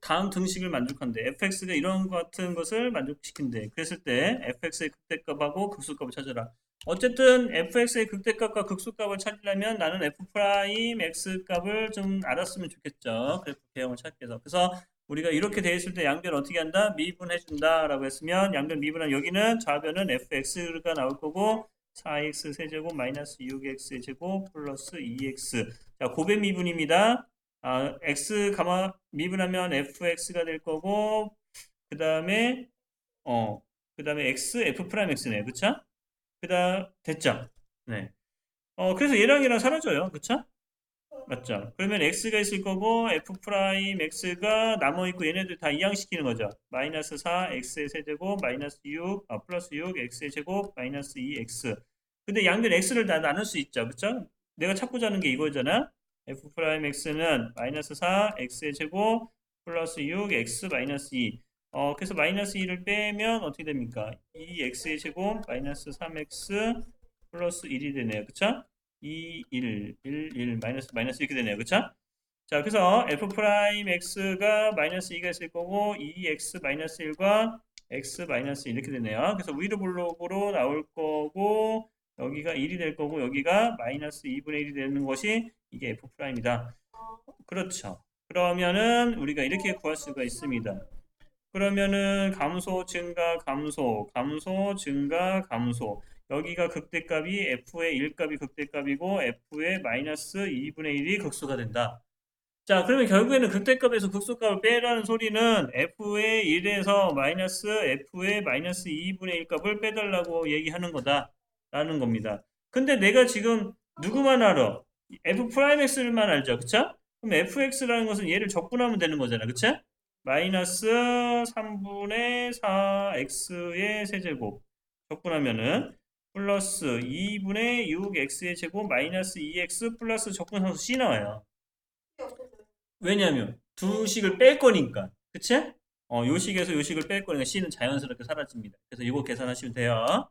다음 등식을 만족한대. fx가 이런 것 같은 것을 만족시킨대. 그랬을 때 fx의 극대값하고 극소값을 찾아라. 어쨌든 fx의 극대값과 극소값을 찾으려면 나는 f 프라임 x 값을 좀 알았으면 좋겠죠. 그래프 개형을 찾기 위해서. 그래서 우리가 이렇게 돼 있을 때 양변 어떻게 한다? 미분해 준다 라고 했으면 양변 미분한 여기는 좌변은 fx가 나올 거고 4x 세제곱 마이너스 6x 제곱 플러스 2x 자 고배 미분입니다. 아, x 가마 미분하면 fx가 될 거고 그 다음에 어 그 다음에 x f 프라임 x네 그쵸? 그다음 됐죠? 네. 어 그래서 얘랑 얘랑 사라져요 그쵸? 맞죠? 그러면 x가 있을 거고 f 프라임 x가 남아 있고 얘네들 다 이항시키는 거죠. 마이너스 4 x의 세제곱 마이너스 6 아, 플러스 6 x의 제곱 마이너스 2x 근데 양변 x를 다 나눌 수 있죠. 그쵸? 내가 찾고자 하는 게 이거잖아. F 프라임 x는 마이너스 4 x의 제곱 플러스 6 x 마이너스 2 어, 그래서 마이너스 2를 빼면 어떻게 됩니까? 2x의 제곱 마이너스 3x 플러스 1이 되네요. 그쵸? 2, 1, 1, 1, 마이너스, 마이너스 이렇게 되네요. 그쵸? 자, 그래서 f 프라임 x가 마이너스 2가 있을 거고 2x 마이너스 1과 x 마이너스 1 이렇게 되네요. 그래서 위로 블록으로 나올 거고 여기가 1이 될 거고 여기가 마이너스 2분의 1이 되는 것이 이게 f 프라임이다. 그렇죠. 그러면은 우리가 이렇게 구할 수가 있습니다. 그러면은 감소, 증가, 감소, 감소, 증가, 감소. 여기가 극대값이 f의 1값이 극대값이고 f의 마이너스 2분의 1이 극소가 된다. 자, 그러면 결국에는 극대값에서 극소값을 빼라는 소리는 f의 1에서 마이너스 f의 마이너스 2분의 1 값을 빼달라고 얘기하는 거다. 라는 겁니다. 근데 내가 지금 누구만 알아? f 프라임 x만 알죠. 그쵸? 그럼 fx라는 것은 얘를 적분하면 되는 거잖아. 그쵸? 마이너스 3분의 4x의 세제곱 적분하면은 플러스 2분의 6x의 제곱 마이너스 2x 플러스 적분상수 c 나와요. 왜냐하면 두 식을 뺄 거니까. 그치? 어, 요 식에서 요 식을 뺄 거니까 c는 자연스럽게 사라집니다. 그래서 이거 계산하시면 돼요.